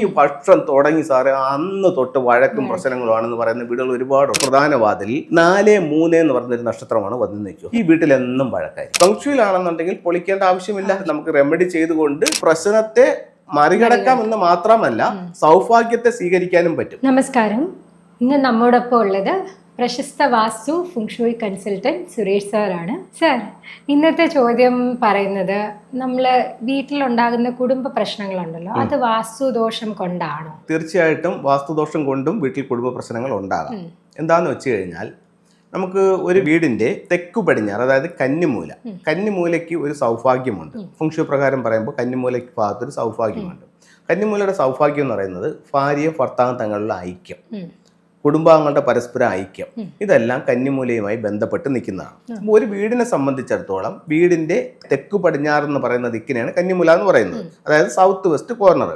ഈ വർഷം തുടങ്ങി സാറ് അന്ന് തൊട്ട് വഴക്കും പ്രശ്നങ്ങളുമാണെന്ന് പറയുന്ന വീടുകൾ ഒരുപാട് പ്രധാന വാതിൽ നാല് മൂന്ന് എന്ന് പറഞ്ഞൊരു നക്ഷത്രമാണ് വന്നു നിൽക്കുക. ഈ വീട്ടിൽ എന്നും വഴക്കായി ഫംഗ്ഷനിലാണെന്നുണ്ടെങ്കിൽ പൊളിക്കേണ്ട ആവശ്യമില്ല. നമുക്ക് റെമഡി ചെയ്തുകൊണ്ട് പ്രശ്നത്തെ മറികടക്കാം എന്ന് മാത്രമല്ല സൗഭാഗ്യത്തെ സ്വീകരിക്കാനും പറ്റും. നമസ്കാരം. ഇന്ന് നമ്മോടൊപ്പം ഉള്ളത് പ്രശസ്ത വാസ്തു ഫുങ്ഷുയി കൺസൾട്ടന്റ് സുരേഷ് സാറാണ്. സാർ ഇന്നത്തെ ചോദ്യം പറയുന്നത് നമ്മൾ വീട്ടിലുണ്ടാകുന്ന കുടുംബ പ്രശ്നങ്ങളുണ്ടല്ലോ അത് വാസ്തുദോഷം കൊണ്ടാണോ? തീർച്ചയായിട്ടും വാസ്തുദോഷം കൊണ്ടും വീട്ടിൽ കുടുംബ പ്രശ്നങ്ങൾ ഉണ്ടാകാം. എന്താണെന്ന് വെച്ച് കഴിഞ്ഞാൽ നമുക്ക് ഒരു വീടിന്റെ തെക്കു പടിഞ്ഞാറ് അതായത് കന്നിമൂല കന്നിമൂലയ്ക്ക് ഒരു സൗഭാഗ്യമുണ്ട്. ഫുങ്ഷു പ്രകാരം പറയുമ്പോൾ കന്നിമൂലയ്ക്ക് ഭാഗത്തൊരു സൗഭാഗ്യമുണ്ട്. കന്നിമൂലയുടെ സൗഭാഗ്യം എന്ന് പറയുന്നത് ഭാര്യയും ഭർത്താവും തങ്ങളുടെ ഐക്യം. കുടുംബാംഗങ്ങളുടെ പരസ്പര ഐക്യം. ഇതെല്ലാം കന്നിമൂലയുമായി ബന്ധപ്പെട്ട് നിൽക്കുന്നതാണ്. ഒരു വീടിനെ സംബന്ധിച്ചിടത്തോളം വീടിന്റെ തെക്കു പടിഞ്ഞാറ് എന്ന് പറയുന്ന ദിക്കിനെയാണ് കന്നിമൂല എന്ന് പറയുന്നത്. അതായത് സൗത്ത് വെസ്റ്റ് കോർണർ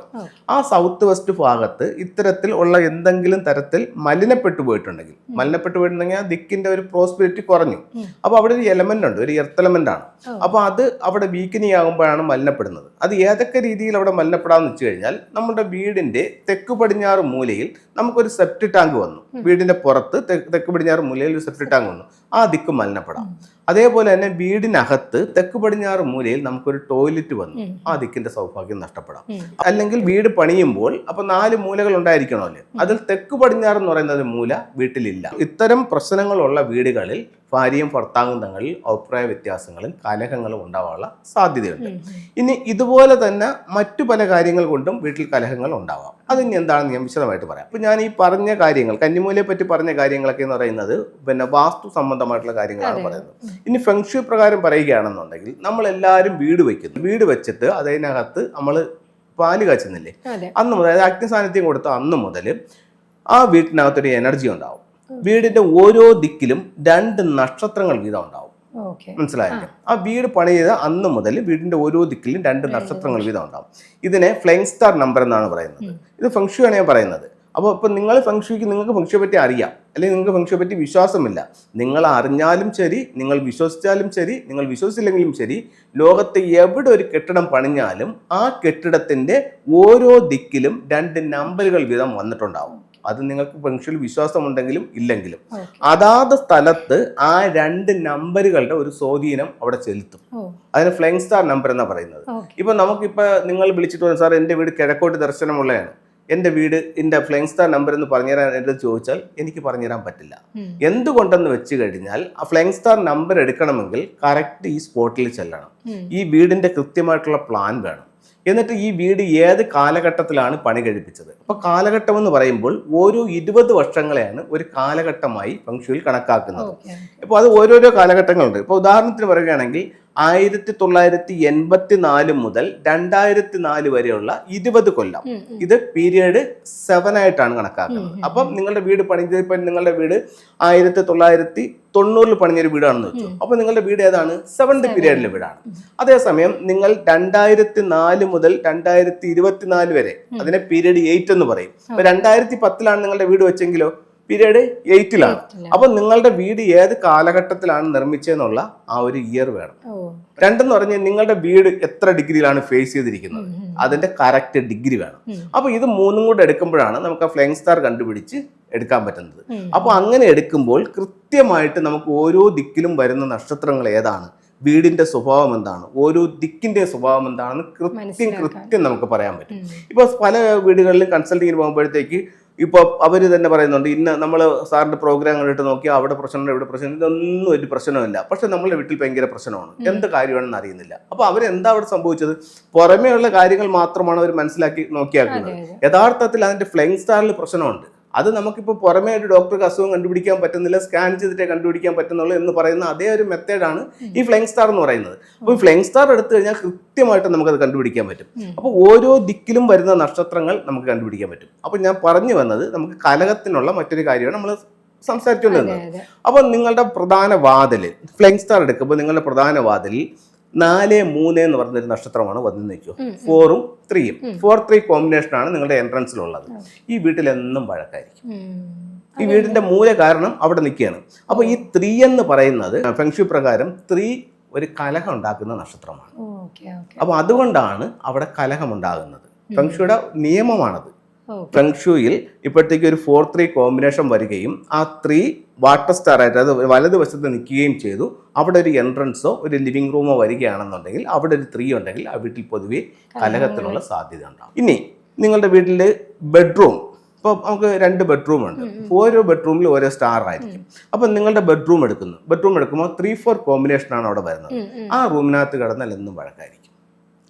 ആ സൗത്ത് വെസ്റ്റ് ഭാഗത്ത് ഇത്തരത്തിൽ ഉള്ള എന്തെങ്കിലും തരത്തിൽ മലിനപ്പെട്ടു പോയിട്ടുണ്ടെങ്കിൽ മലിനപ്പെട്ടു പോയിട്ടുണ്ടെങ്കിൽ ആ ദിക്കിന്റെ ഒരു പ്രോസ്പെരിറ്റി കുറഞ്ഞു. അപ്പോൾ അവിടെ ഒരു എലമെന്റ് ഉണ്ട് ഒരു എർത്ത് എലമെന്റ് ആണ്. അപ്പോൾ അത് അവിടെ വീക്കനിങ് ആകുമ്പോഴാണ് മലിനപ്പെടുന്നത്. അത് ഏതൊക്കെ രീതിയിൽ അവിടെ മലിനപ്പെടാന്ന് വെച്ച് കഴിഞ്ഞാൽ നമ്മുടെ വീടിന്റെ തെക്ക് പടിഞ്ഞാറ് മൂലയിൽ നമുക്കൊരു സെപ്റ്റ് ടാങ്ക് വന്നു. വീടിന്റെ പുറത്ത് തെക്ക് പടിഞ്ഞാറ് മൂലയിൽ ഒരു സെപ്റ്റ് ടാങ്ക് വന്നു. ആ ദിക്ക് മലിനപ്പെടാം. അതേപോലെ തന്നെ വീടിനകത്ത് തെക്ക് പടിഞ്ഞാറ് മൂലയിൽ നമുക്കൊരു ടോയ്ലറ്റ് വന്നു. ആ ദിക്കിന്റെ സൗഭാഗ്യം നഷ്ടപ്പെടാം. അല്ലെങ്കിൽ വീട് പണിയുമ്പോൾ അപ്പൊ നാല് മൂലകൾ ഉണ്ടായിരിക്കണമല്ലേ? അതിൽ തെക്ക് പടിഞ്ഞാറ് എന്ന് പറയുന്ന ഒരു മൂല വീട്ടിലില്ല. ഇത്തരം പ്രശ്നങ്ങളുള്ള വീടുകളിൽ ഭാര്യയും ഭർത്താവും തങ്ങളിൽ അഭിപ്രായ വ്യത്യാസങ്ങളും കലഹങ്ങളും ഉണ്ടാവാനുള്ള സാധ്യതയുണ്ട്. ഇനി ഇതുപോലെ തന്നെ മറ്റു പല കാര്യങ്ങൾ കൊണ്ടും വീട്ടിൽ കലഹങ്ങൾ ഉണ്ടാവാം. അതിനി എന്താണെന്ന് ഞാൻ വിശദമായിട്ട് പറയാം. അപ്പൊ ഞാൻ ഈ പറഞ്ഞ കാര്യങ്ങൾ കന്നിമൂലയെ പറ്റി പറഞ്ഞ കാര്യങ്ങളൊക്കെ എന്ന് പറയുന്നത് പിന്നെ വാസ്തു സംബന്ധമായിട്ടുള്ള കാര്യങ്ങളാണ് പറയുന്നത്. ഇനി ഫെങ്ഷു പ്രകാരം പറയുകയാണെന്നുണ്ടെങ്കിൽ നമ്മൾ എല്ലാവരും വീട് വെക്കുന്നു. വീട് വെച്ചിട്ട് അതിനകത്ത് നമ്മൾ പാൽ കാച്ചുന്നില്ലേ? അന്ന് മുതൽ അതായത് അഗ്നി സാന്നിധ്യം കൊടുത്ത അന്ന് മുതൽ ആ വീട്ടിനകത്തൊരു എനർജി ഉണ്ടാവും. വീടിന്റെ ഓരോ ദിക്കിലും രണ്ട് നക്ഷത്രങ്ങൾ വീതം ഉണ്ടാവും മനസ്സിലായില്ലേ ആ. വീട് പണി ചെയ്ത അന്ന് മുതൽ വീടിന്റെ ഓരോ ദിക്കിലും രണ്ട് നക്ഷത്രങ്ങൾ വീതം ഉണ്ടാവും ഇതിനെ ഫ്ലൈങ് സ്റ്റാർ നമ്പർ എന്നാണ് പറയുന്നത്. ഇത് ഫംഗ്ഷു ആണ് ഞാൻ പറയുന്നത്. അപ്പോൾ ഇപ്പം നിങ്ങൾ ഫംഗ്ഷുക്ക് നിങ്ങൾക്ക് ഫംഗ്ഷയെ പറ്റി അറിയാം. അല്ലെങ്കിൽ നിങ്ങൾക്ക് ഫംഗ്ഷയെ പറ്റി വിശ്വാസമില്ല. നിങ്ങൾ അറിഞ്ഞാലും ശരി നിങ്ങൾ വിശ്വസിച്ചാലും ശരി നിങ്ങൾ വിശ്വസിച്ചില്ലെങ്കിലും ശരി ലോകത്തെ എവിടെ ഒരു കെട്ടിടം പണിഞ്ഞാലും ആ കെട്ടിടത്തിന്റെ ഓരോ ദിക്കിലും രണ്ട് നമ്പറുകൾ വീതം വന്നിട്ടുണ്ടാവും. അത് നിങ്ങൾക്ക് പെൻഷനിൽ വിശ്വാസമുണ്ടെങ്കിലും ഇല്ലെങ്കിലും. അതാത് സ്ഥലത്ത് ആ രണ്ട് നമ്പറുകളുടെ ഒരു സ്വാധീനം അവിടെ ചെലുത്തും. അതിന് ഫ്ലൈങ് സ്റ്റാർ നമ്പർ എന്നാണ് പറയുന്നത്. ഇപ്പൊ നമുക്കിപ്പോ നിങ്ങൾ വിളിച്ചിട്ട് പറഞ്ഞു സാർ എന്റെ വീട് കിഴക്കോട്ട് ദർശനമുള്ളതാണ്. എന്റെ വീട് എന്റെ ഫ്ലൈങ് സ്റ്റാർ നമ്പർ എന്ന് പറഞ്ഞുതരാൻ എന്റെ ചോദിച്ചാൽ എനിക്ക് പറഞ്ഞുതരാൻ പറ്റില്ല. എന്തുകൊണ്ടെന്ന് വെച്ച് കഴിഞ്ഞാൽ ആ ഫ്ലൈങ് സ്റ്റാർ നമ്പർ എടുക്കണമെങ്കിൽ കറക്റ്റ് ഈ സ്പോട്ടിൽ ചെല്ലണം. ഈ വീടിന്റെ കൃത്യമായിട്ടുള്ള പ്ലാൻ വേണം. എന്നിട്ട് ഈ വീട് ഏത് കാലഘട്ടത്തിലാണ് പണി കഴിപ്പിച്ചത്? അപ്പോൾ കാലഘട്ടം എന്ന് പറയുമ്പോൾ ഓരോ ഇരുപത് വർഷങ്ങളെയാണ് ഒരു കാലഘട്ടമായി ഫംഗ്ഷുവിൽ കണക്കാക്കുന്നത്. അപ്പോൾ അത് ഓരോരോ കാലഘട്ടങ്ങളുണ്ട്. ഇപ്പോൾ ഉദാഹരണത്തിന് പറയുകയാണെങ്കിൽ ആയിരത്തി തൊള്ളായിരത്തി എൺപത്തി നാല് മുതൽ രണ്ടായിരത്തി നാല് വരെയുള്ള ഇരുപത് കൊല്ലം. ഇത് പീരിയഡ് സെവൻ ആയിട്ടാണ് കണക്കാക്കുന്നത്. അപ്പം നിങ്ങളുടെ വീട് പണിഞ്ഞത് ഇപ്പം നിങ്ങളുടെ വീട് ആയിരത്തി തൊള്ളായിരത്തി തൊണ്ണൂറിൽ പണിഞ്ഞൊരു വീടാണെന്ന് വെച്ചു അപ്പോൾ നിങ്ങളുടെ വീട് ഏതാണ്? സെവൻത് പീരിയഡിലെ വീടാണ്. അതേസമയം നിങ്ങൾ രണ്ടായിരത്തി നാല് മുതൽ രണ്ടായിരത്തി ഇരുപത്തിനാല് വരെ അതിനെ പീരിയഡ് എയ്റ്റ് എന്ന് പറയും. അപ്പൊ രണ്ടായിരത്തി പത്തിലാണ് നിങ്ങളുടെ വീട് വെച്ചെങ്കിലോ പീരിയഡ് എയ്റ്റിലാണ്. അപ്പൊ നിങ്ങളുടെ വീട് ഏത് കാലഘട്ടത്തിലാണ് നിർമ്മിച്ചതെന്നുള്ള ആ ഒരു ഇയർ വേണം. രണ്ടെന്ന് പറഞ്ഞാൽ നിങ്ങളുടെ വീട് എത്ര ഡിഗ്രിയിലാണ് ഫേസ് ചെയ്തിരിക്കുന്നത്? അതിന്റെ കറക്റ്റ് ഡിഗ്രി വേണം. അപ്പൊ ഇത് മൂന്നും കൂടെ എടുക്കുമ്പോഴാണ് നമുക്ക് ആ ഫ്ലൈങ് സ്റ്റാർ കണ്ടുപിടിച്ച് എടുക്കാൻ പറ്റുന്നത്. അപ്പൊ അങ്ങനെ എടുക്കുമ്പോൾ കൃത്യമായിട്ട് നമുക്ക് ഓരോ ദിക്കിലും വരുന്ന നക്ഷത്രങ്ങൾ ഏതാണ്? വീടിന്റെ സ്വഭാവം എന്താണ്? ഓരോ ദിക്കിന്റെ സ്വഭാവം എന്താണെന്ന് കൃത്യം കൃത്യം നമുക്ക് പറയാൻ പറ്റും. ഇപ്പൊ പല വീടുകളിലും കൺസൾട്ടിങ്ങിന് പോകുമ്പോഴത്തേക്ക് ഇപ്പൊ അവർ തന്നെ പറയുന്നുണ്ട് ഇന്ന് നമ്മൾ സാറിന്റെ പ്രോഗ്രാം കണ്ടിട്ട് നോക്കിയാൽ അവിടെ പ്രശ്നമുണ്ട് ഇവിടെ പ്രശ്നം ഇതൊന്നും ഒരു പ്രശ്നമില്ല. പക്ഷെ നമ്മളുടെ വീട്ടിൽ ഭയങ്കര പ്രശ്നമാണ്. എന്ത് കാര്യമാണെന്ന് അറിയുന്നില്ല. അപ്പോൾ അവരെന്താ അവിടെ സംഭവിച്ചത്? പുറമേയുള്ള കാര്യങ്ങൾ മാത്രമാണ് അവർ മനസ്സിലാക്കി നോക്കിയാക്കുന്നത്. യഥാർത്ഥത്തിൽ അതിന്റെ ഫ്ലൈങ് സ്റ്റാറിൽ പ്രശ്നമുണ്ട്. അത് നമുക്കിപ്പോൾ പുറമേ ഒരു ഡോക്ടർക്ക് അസുഖം കണ്ടുപിടിക്കാൻ പറ്റുന്നില്ല സ്കാൻ ചെയ്തിട്ടേ കണ്ടുപിടിക്കാൻ പറ്റുന്നുള്ളൂ എന്ന് പറയുന്ന അതേ ഒരു മെത്തേഡാണ് ഈ ഫ്ലൈങ് സ്റ്റാർ എന്ന് പറയുന്നത്. അപ്പോൾ ഈ ഫ്ലൈങ് സ്റ്റാർ എടുത്തു കഴിഞ്ഞാൽ കൃത്യമായിട്ട് നമുക്കത് കണ്ടുപിടിക്കാൻ പറ്റും. അപ്പോൾ ഓരോ ദിക്കിലും വരുന്ന നക്ഷത്രങ്ങൾ നമുക്ക് കണ്ടുപിടിക്കാൻ പറ്റും. അപ്പോൾ ഞാൻ പറഞ്ഞു വന്നത് നമുക്ക് കലകത്തിനുള്ള മറ്റൊരു കാര്യമാണ് നമ്മൾ സംസാരിച്ചുകൊണ്ടിരുന്നത് അപ്പോൾ നിങ്ങളുടെ പ്രധാന വാതിൽ ഫ്ലൈങ് സ്റ്റാർ എടുക്കുമ്പോൾ നിങ്ങളുടെ പ്രധാന വാതിലിൽ നാല് മൂന്ന് എന്ന് പറഞ്ഞൊരു നക്ഷത്രമാണ് വന്നു നിൽക്കുക. ഫോറും ത്രീയും ഫോർ ത്രീ കോമ്പിനേഷൻ ആണ് നിങ്ങളുടെ എൻട്രൻസിലുള്ളത് ഈ വീട്ടിൽ എന്നും വഴക്കായിരിക്കും ഈ വീടിന്റെ മൂല കാരണം അവിടെ നിൽക്കുകയാണ്. അപ്പോൾ ഈ ത്രീ എന്ന് പറയുന്നത് ഫെങ്ഷു പ്രകാരം ത്രീ ഒരു കലഹം ഉണ്ടാക്കുന്ന നക്ഷത്രമാണ്. അപ്പോൾ അതുകൊണ്ടാണ് അവിടെ കലഹം ഉണ്ടാകുന്നത്. ഫെങ്ഷുയുടെ നിയമമാണത്. ഫെങ്ഷുയിൽ ഇപ്പോഴത്തേക്ക് ഒരു ഫോർ ത്രീ കോമ്പിനേഷൻ വരികയും ആ ത്രീ വാട്ടർ സ്റ്റാർ ആയിട്ട് അത് വലതുവശത്ത് നിൽക്കുകയും ചെയ്തു. അവിടെ ഒരു എൻട്രൻസോ ഒരു ലിവിംഗ് റൂമോ വരികയാണെന്നുണ്ടെങ്കിൽ അവിടെ ഒരു ത്രീ ഉണ്ടെങ്കിൽ ആ വീട്ടിൽ പൊതുവെ കലഹത്തിനുള്ള സാധ്യത ഉണ്ടാകും. ഇനി നിങ്ങളുടെ വീട്ടിൽ ബെഡ്റൂം ഇപ്പോൾ നമുക്ക് രണ്ട് ബെഡ്റൂം ഉണ്ട്. ഓരോ ബെഡ്റൂമിൽ ഓരോ സ്റ്റാർ ആയിരിക്കും. അപ്പം നിങ്ങളുടെ ബെഡ്റൂം എടുക്കുന്നു. ബെഡ്റൂം എടുക്കുമ്പോൾ ത്രീ ഫോർ കോമ്പിനേഷനാണ് അവിടെ വരുന്നത്. ആ റൂമിനകത്ത് കിടന്നാൽ എന്നും വഴക്കായിരിക്കും.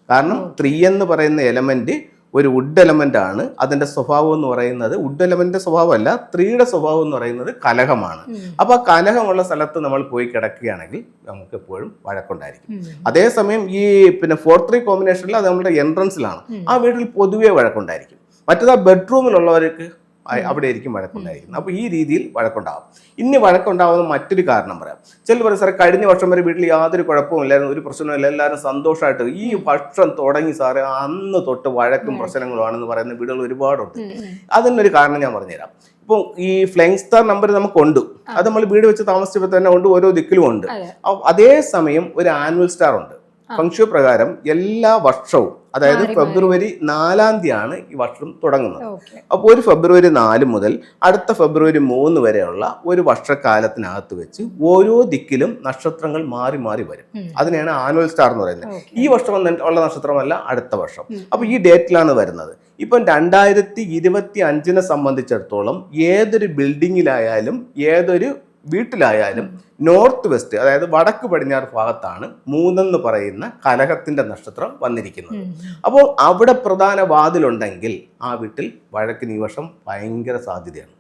കാരണം ത്രീ എന്ന് പറയുന്ന എലമെന്റ് ഒരു വുഡ് എലമെന്റ് ആണ്. അതിന്റെ സ്വഭാവം എന്ന് പറയുന്നത് വുഡ് എലമെന്റ് സ്വഭാവമല്ല ത്രീയുടെ സ്വഭാവം എന്ന് പറയുന്നത് കലഹമാണ്. അപ്പോൾ അപ്പൊ ആ കലഹമുള്ള സ്ഥലത്ത് നമ്മൾ പോയി കിടക്കുകയാണെങ്കിൽ നമുക്ക് എപ്പോഴും വഴക്കുണ്ടായിരിക്കും. അതേസമയം ഈ പിന്നെ ഫോർ ത്രീ കോമ്പിനേഷനിൽ അത് നമ്മുടെ എൻട്രൻസിലാണ് ആ വീട്ടിൽ പൊതുവേ വഴക്കുണ്ടായിരിക്കും. മറ്റേത് ആ ബെഡ്റൂമിലുള്ളവർക്ക് അവിടെ ആയിരിക്കും വഴക്കുണ്ടായിരിക്കുന്നത്. അപ്പോൾ ഈ രീതിയിൽ വഴക്കുണ്ടാവും. ഇനി വഴക്കുണ്ടാവുന്ന മറ്റൊരു കാരണം പറയാം. ചില പറയും സാറേ കഴിഞ്ഞ വർഷം വരെ വീട്ടിൽ യാതൊരു കുഴപ്പവും ഇല്ലായിരുന്നു ഒരു പ്രശ്നമില്ല എല്ലാവരും സന്തോഷമായിട്ട് ഈ വർഷം തുടങ്ങി സാറേ അന്ന് തൊട്ട് വഴക്കും പ്രശ്നങ്ങളുമാണെന്ന് പറയുന്ന വീടുകൾ ഒരുപാടുണ്ട്. അതിനൊരു കാരണം ഞാൻ പറഞ്ഞുതരാം. ഇപ്പോൾ ഈ ഫ്ലൈങ് സ്റ്റാർ നമ്പർ നമുക്കുണ്ട്. അത് നമ്മൾ വീട് വെച്ച് താമസിച്ചപ്പോൾ തന്നെ ഉണ്ട് ഓരോ ദിക്കിലും ഉണ്ട്. അതെ. അപ്പൊ അതേ സമയം ഒരു ആനുവൽ സ്റ്റാർ ഉണ്ട്. ഫംഗ്ഷൻ പ്രകാരം എല്ലാ വർഷവും അതായത്. ഫെബ്രുവരി നാലാം തീയതിയാണ് ഈ വർഷം തുടങ്ങുന്നത്. അപ്പോൾ ഒരു ഫെബ്രുവരി നാല് മുതൽ അടുത്ത ഫെബ്രുവരി മൂന്ന് വരെയുള്ള ഒരു വർഷക്കാലത്തിനകത്ത് വെച്ച് ഓരോ ദിക്കിലും നക്ഷത്രങ്ങൾ മാറി മാറി വരും. അതിനെയാണ് ആനുവൽ സ്റ്റാർ എന്ന് പറയുന്നത്. ഈ വർഷം വന്ന- ഉള്ള നക്ഷത്രമല്ല അടുത്ത വർഷം. അപ്പോൾ ഈ ഡേറ്റിലാണ് വരുന്നത്. ഇപ്പം രണ്ടായിരത്തി ഇരുപത്തി അഞ്ചിനെ സംബന്ധിച്ചിടത്തോളം ഏതൊരു ബിൽഡിങ്ങിലായാലും ഏതൊരു വീട്ടിലായാലും നോർത്ത് വെസ്റ്റ് അതായത് വടക്ക് പടിഞ്ഞാറ് ഭാഗത്താണ് മൂന്നെന്ന് പറയുന്ന കലഹത്തിന്റെ നക്ഷത്രം വന്നിരിക്കുന്നത്. അപ്പോൾ അവിടെ പ്രധാന വാതിലുണ്ടെങ്കിൽ ആ വീട്ടിൽ വഴക്കിന് ഈ വർഷം ഭയങ്കര സാധ്യതയാണ്.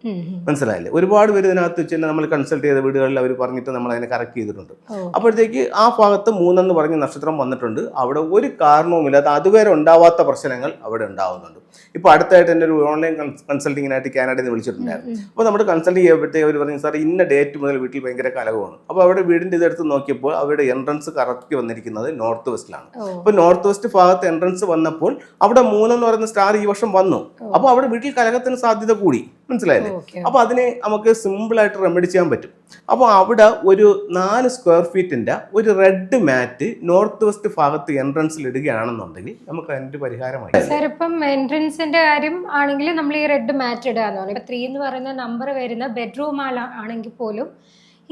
മനസ്സിലായില്ലേ? ഒരുപാട് പേര് ഇതിനകത്ത് വെച്ച് തന്നെ നമ്മൾ കൺസൾട്ട് ചെയ്ത വീടുകളിൽ അവർ പറഞ്ഞിട്ട് നമ്മൾ അതിനെ കറക്റ്റ് ചെയ്തിട്ടുണ്ട്. അപ്പോഴത്തേക്ക് ആ ഭാഗത്ത് മൂന്നെന്ന് പറഞ്ഞ നക്ഷത്രം വന്നിട്ടുണ്ട്. അവിടെ ഒരു കാരണവുമില്ലാത്ത അതുവരെ ഉണ്ടാവാത്ത പ്രശ്നങ്ങൾ അവിടെ ഉണ്ടാവുന്നുണ്ട്. ഇപ്പോൾ അടുത്തായിട്ട് എന്റെ ഒരു ഓൺലൈൻ കൺസൾട്ടിങ്ങിനായിട്ട് കാനഡയിൽ നിന്ന് വിളിച്ചിട്ടുണ്ടായിരുന്നു. അപ്പോൾ നമ്മൾ കൺസൾട്ട് ചെയ്യപ്പെട്ടേ അവർ പറഞ്ഞു സാർ ഇന്ന ഡേറ്റ് മുതൽ വീട്ടിൽ ഭയങ്കര കലകമാണ് അപ്പോൾ അവിടെ വീടിന്റെ ഇതെടുത്ത് നോക്കിയപ്പോൾ അവരുടെ എൻട്രൻസ് കറക്റ്റ് വന്നിരിക്കുന്നത് നോർത്ത് വെസ്റ്റിലാണ്. അപ്പോൾ നോർത്ത് വെസ്റ്റ് ഭാഗത്ത് എൻട്രൻസ് വന്നപ്പോൾ അവിടെ മൂന്നെന്ന് പറയുന്ന സ്റ്റാർ ഈ വർഷം വന്നു. അപ്പോൾ അവിടെ വീട്ടിൽ കലഹത്തിന് സാധ്യത കൂടി. മനസ്സിലായില്ലേ? അപ്പോൾ അതിനെ നമുക്ക് സിമ്പിളായിട്ട് റെമഡി ചെയ്യാൻ പറ്റും. അപ്പോൾ അവിടെ ഒരു നാല് സ്ക്വയർ ഫീറ്റിന്റെ ഒരു റെഡ് മാറ്റ് നോർത്ത് വെസ്റ്റ് ഭാഗത്ത് എൻട്രൻസിൽ ഇടുകയാണെന്നുണ്ടെങ്കിൽ നമുക്ക് അതിന്റെ പരിഹാരമായി. സാർ ഇപ്പം എൻട്രൻസിന്റെ കാര്യം ആണെങ്കിൽ നമ്മൾ ഈ റെഡ് മാറ്റ് ഇടാന്ന് എന്ന് പറയുന്നത് ത്രീ എന്ന് പറയുന്ന നമ്പർ വരുന്ന ബെഡ്റൂം ആണെങ്കിൽ പോലും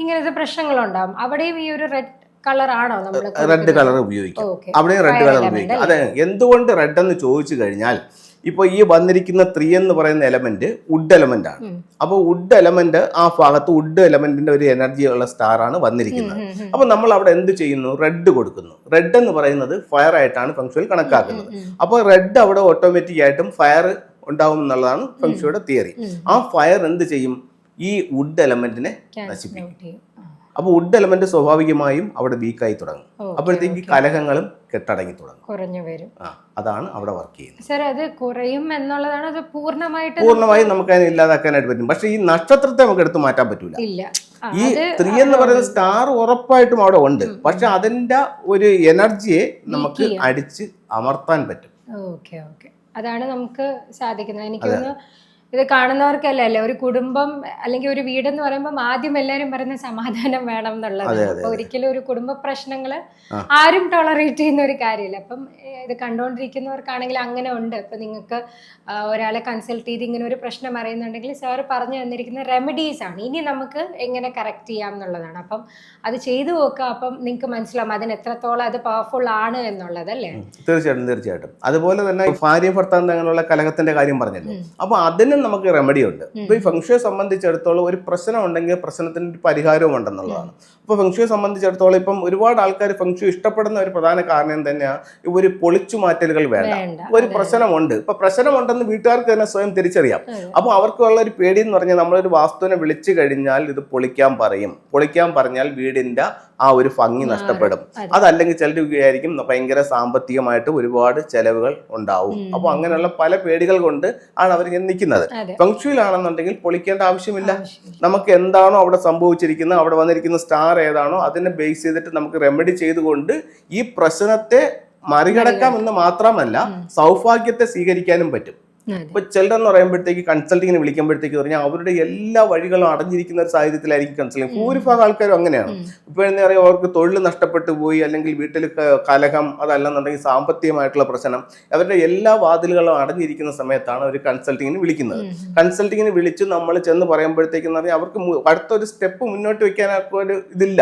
ഇങ്ങനത്തെ പ്രശ്നങ്ങളുണ്ടാവും. അവിടെയും ഈ ഒരു റെഡ് കളർ ആണോ നമ്മൾ റെഡ് കളർ ഉപയോഗിക്കും. അവിടെ റെഡ് കളർ ഉപയോഗിക്കും. അതെ എന്തുകൊണ്ട് റെഡ് എന്ന് ചോദിച്ചു കഴിഞ്ഞാൽ ഇപ്പോൾ ഈ വന്നിരിക്കുന്ന ത്രീ എന്ന് പറയുന്ന എലമെന്റ് വുഡ് എലമെന്റ് ആണ്. അപ്പോൾ വുഡ് എലമെന്റ് ആ ഭാഗത്ത് വുഡ് എലമെന്റിന്റെ ഒരു എനർജി ഉള്ള സ്റ്റാർ ആണ് വന്നിരിക്കുന്നത്. അപ്പോൾ നമ്മൾ അവിടെ എന്ത് ചെയ്യുന്നു? റെഡ് കൊടുക്കുന്നു. റെഡ് എന്ന് പറയുന്നത് ഫയർ ആയിട്ടാണ് ഫംഗ്ഷനിൽ കണക്കാക്കുന്നത്. അപ്പോൾ റെഡ് അവിടെ ഓട്ടോമാറ്റിക് ആയിട്ടും ഫയർ ഉണ്ടാവും എന്നുള്ളതാണ് ഫംഗ്ഷയുടെ തിയറി ആ ഫയർ എന്ത് ചെയ്യും? ഈ വുഡ് എലമെന്റിനെ നശിപ്പിക്കും. അപ്പോൾ വുഡ് എലമെന്റ് സ്വാഭാവികമായും അവിടെ വീക്കായി തുടങ്ങും. അപ്പോഴത്തേക്ക് കലഹങ്ങളും കെട്ടടങ്ങി തുടങ്ങും. കുറഞ്ഞു വരും. ആ അതാണ് അവിടെ വർക്ക് ചെയ്യുന്നത്. സാർ അത് കുറയും എന്നുള്ളതാണ് അത് പൂർണമായിട്ട് പൂർണമായും നമുക്ക് അതിനെ ഇല്ലാതാക്കാനായിട്ട് പറ്റും. പക്ഷേ ഈ നക്ഷത്രത്തെ നമുക്ക് എടുത്തു മാറ്റാൻ പറ്റൂല. ഇല്ല. ഈ സ്ത്രീ ത്രീ എന്ന് പറയുന്ന സ്റ്റാർ ഉറപ്പായിട്ടും അവിടെ ഉണ്ട്. പക്ഷെ അതിന്റെ ഒരു എനർജിയെ നമുക്ക്. അടിച്ച് അമർത്താൻ പറ്റും. Okay okay. അതാണ് നമുക്ക് സാധിക്കുന്നത്. എനിക്ക് തോന്നുന്നു ഇത് കാണുന്നവർക്കല്ല അല്ലേ? ഒരു കുടുംബം അല്ലെങ്കിൽ ഒരു വീടെന്ന് പറയുമ്പോൾ ആദ്യം എല്ലാവരും പറയുന്ന സമാധാനം വേണം എന്നുള്ളത്. ഒരിക്കലും ഒരു കുടുംബ പ്രശ്നങ്ങൾ. ആരും ടോളറേറ്റ് ചെയ്യുന്ന ഒരു കാര്യമില്ല. അപ്പം ഇത് കണ്ടുകൊണ്ടിരിക്കുന്നവർക്കാണെങ്കിൽ അങ്ങനെ ഉണ്ട്. ഇപ്പൊ നിങ്ങൾക്ക് ഒരാളെ കൺസൾട്ട് ചെയ്ത് ഇങ്ങനെ ഒരു പ്രശ്നം അറിയുന്നുണ്ടെങ്കിൽ സാർ പറഞ്ഞു തന്നിരിക്കുന്ന റെമഡീസ് ആണ്. ഇനി നമുക്ക് എങ്ങനെ കറക്റ്റ് ചെയ്യാം എന്നുള്ളതാണ്. അപ്പം അത് ചെയ്തു നോക്കുക. അപ്പം നിങ്ങൾക്ക് മനസ്സിലാവും അതിന് എത്രത്തോളം അത് പവർഫുൾ ആണ് എന്നുള്ളത് അല്ലേ? തീർച്ചയായിട്ടും തീർച്ചയായിട്ടും. അതുപോലെ തന്നെ ഭാര്യ ഭർത്താവ് കലഹത്തിന്റെ കാര്യം പറഞ്ഞല്ലോ. അപ്പൊ അതിനും നമുക്ക് റെമഡി ഉണ്ട്. ഇപ്പൊ ഈ ഫംഗ്ഷയെ സംബന്ധിച്ചിടത്തോളം ഒരു പ്രശ്നം ഉണ്ടെങ്കിൽ പ്രശ്നത്തിന് ഒരു പരിഹാരവും ഉണ്ടെന്നുള്ളതാണ്. അപ്പൊ ഫെങ്ഷുയെ സംബന്ധിച്ചിടത്തോളം ഇപ്പം ഒരുപാട് ആൾക്കാർ ഫെങ്ഷു ഇഷ്ടപ്പെടുന്ന ഒരു പ്രധാന കാരണം തന്നെയാണ് ഒരു പൊളിച്ചു മാറ്റലുകൾ വേണ്ട. ഒരു പ്രശ്നമുണ്ട്. ഇപ്പൊ പ്രശ്നമുണ്ടെന്ന് വീട്ടുകാർക്ക് തന്നെ സ്വയം തിരിച്ചറിയാം. അപ്പോൾ അപ്പൊ അവർക്കുള്ള ഒരു പേടി എന്ന് പറഞ്ഞാൽ നമ്മളൊരു വാസ്തുവിനെ വിളിച്ചു കഴിഞ്ഞാൽ ഇത് പൊളിക്കാൻ പറയും. പൊളിക്കാൻ പറഞ്ഞാൽ വീടിന്റെ ആ ഒരു ഭംഗി നഷ്ടപ്പെടും. അതല്ലെങ്കിൽ ചിലർ വിചാരിക്കും ഭയങ്കര സാമ്പത്തികമായിട്ട് ഒരുപാട് ചെലവുകൾ ഉണ്ടാവും. അപ്പൊ അങ്ങനെയുള്ള പല പേടികൾ കൊണ്ട് ആണ് അവർ നിൽക്കുന്നത്. അതെ. പൊളിക്കേണ്ട ആവശ്യമില്ല. ആവശ്യമില്ല. നമുക്ക് എന്താണോ അവിടെ സംഭവിച്ചിരിക്കുന്നത് അവിടെ വന്നിരിക്കുന്ന സ്റ്റാർ ഏതാണോ അതിനെ ബേസ് ചെയ്തിട്ട് നമുക്ക് റെമഡി ചെയ്തുകൊണ്ട് ഈ പ്രശ്നത്തെ മറികടക്കാം എന്ന് മാത്രമല്ല സൗഭാഗ്യത്തെ സ്വീകരിക്കാനും പറ്റും. ഇപ്പൊ ചിലരെന്ന് പറയുമ്പോഴത്തേക്ക് കൺസൾട്ടിങ്ങിന് വിളിക്കുമ്പോഴത്തേക്ക് പറഞ്ഞാൽ അവരുടെ എല്ലാ വഴികളും അടഞ്ഞിരിക്കുന്ന ഒരു സാഹചര്യത്തിലായിരിക്കും കൺസൾട്ടിങ് ഭൂരിഭാഗം ആൾക്കാരും അങ്ങനെയാണ്. ഇപ്പൊ എന്താ പറയുക അവർക്ക് തൊഴിൽ നഷ്ടപ്പെട്ടു പോയി അല്ലെങ്കിൽ വീട്ടിൽ കലഹം അതല്ലെന്നുണ്ടെങ്കിൽ സാമ്പത്തികമായിട്ടുള്ള പ്രശ്നം. അവരുടെ എല്ലാ വാതിലുകളും അടഞ്ഞിരിക്കുന്ന സമയത്താണ് അവർ കൺസൾട്ടിങ്ങിന് വിളിക്കുന്നത്. കൺസൾട്ടിങ്ങിന് വിളിച്ച് നമ്മൾ ചെന്ന് പറയുമ്പോഴത്തേക്കെന്ന് പറഞ്ഞാൽ അവർക്ക് അടുത്തൊരു സ്റ്റെപ്പ് മുന്നോട്ട് വെക്കാനൊക്കെ ഒരു ഇതില്ല.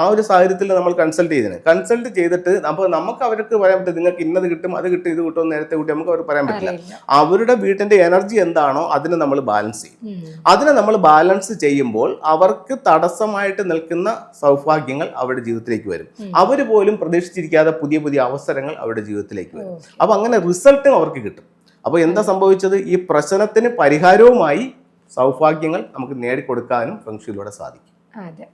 ആ ഒരു സാഹചര്യത്തിൽ നമ്മൾ കൺസൾട്ട് ചെയ്തിന്. കൺസൾട്ട് ചെയ്തിട്ട് അപ്പോൾ നമുക്ക് അവർക്ക് പറയാൻ പറ്റും നിങ്ങൾക്ക് ഇന്നത് കിട്ടും അത് കിട്ടും ഇത് കിട്ടും നേരത്തെ കിട്ടും നമുക്ക് അവർ പറയാൻ പറ്റില്ല. അറിയില്ല. അവരുടെ വീട്ടിന്റെ എനർജി എന്താണോ അതിനെ നമ്മൾ ബാലൻസ് ചെയ്യും. അതിനെ നമ്മൾ ബാലൻസ് ചെയ്യുമ്പോൾ അവർക്ക് തടസ്സമായിട്ട് നിൽക്കുന്ന സൗഭാഗ്യങ്ങൾ അവരുടെ ജീവിതത്തിലേക്ക് വരും. അവർ പോലും പ്രതീക്ഷിച്ചിരിക്കാതെ പുതിയ പുതിയ അവസരങ്ങൾ അവരുടെ ജീവിതത്തിലേക്ക് വരും. അപ്പൊ അങ്ങനെ റിസൾട്ടും അവർക്ക് കിട്ടും. അപ്പോൾ എന്താ സംഭവിച്ചത്? ഈ പ്രശ്നത്തിന് പരിഹാരവുമായി സൗഭാഗ്യങ്ങൾ നമുക്ക് നേടിക്കൊടുക്കാനും ഫംഗ്ഷനിലൂടെ സാധിക്കും. അതെ.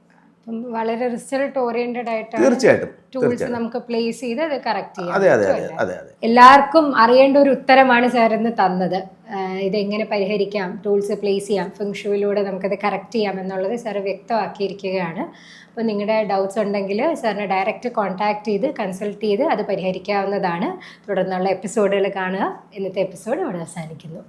വളരെ റിസൾട്ട് ഓറിയന്റഡ് ആയിട്ടാണ് തീർച്ചയായിട്ടും ടൂൾസ് നമുക്ക് പ്ലേസ് ചെയ്ത് അത് കറക്റ്റ് ചെയ്യാം. അതെ അതെ അതെ അതെ എല്ലാവർക്കും അറിയേണ്ട ഒരു ഉത്തരമാണ് സാർ ഇന്ന് തന്നത്. ഇത് ഇതെങ്ങനെ പരിഹരിക്കാം ടൂൾസ് പ്ലേസ് ചെയ്യാം ഫിങ്ഷുവിലൂടെ നമുക്കത് കറക്റ്റ് ചെയ്യാം എന്നുള്ളത് സാർ വ്യക്തമാക്കിയിരിക്കുകയാണ്. അപ്പോൾ നിങ്ങളുടെ ഡൗട്ട്സ് ഉണ്ടെങ്കിൽ സാറിനെ ഡയറക്റ്റ് കോൺടാക്ട് ചെയ്ത് കൺസൾട്ട് ചെയ്ത് അത് പരിഹരിക്കാവുന്നതാണ്. തുടർന്നുള്ള എപ്പിസോഡുകൾ കാണുക. ഇന്നത്തെ എപ്പിസോഡ് ഇവിടെ അവസാനിക്കുന്നു.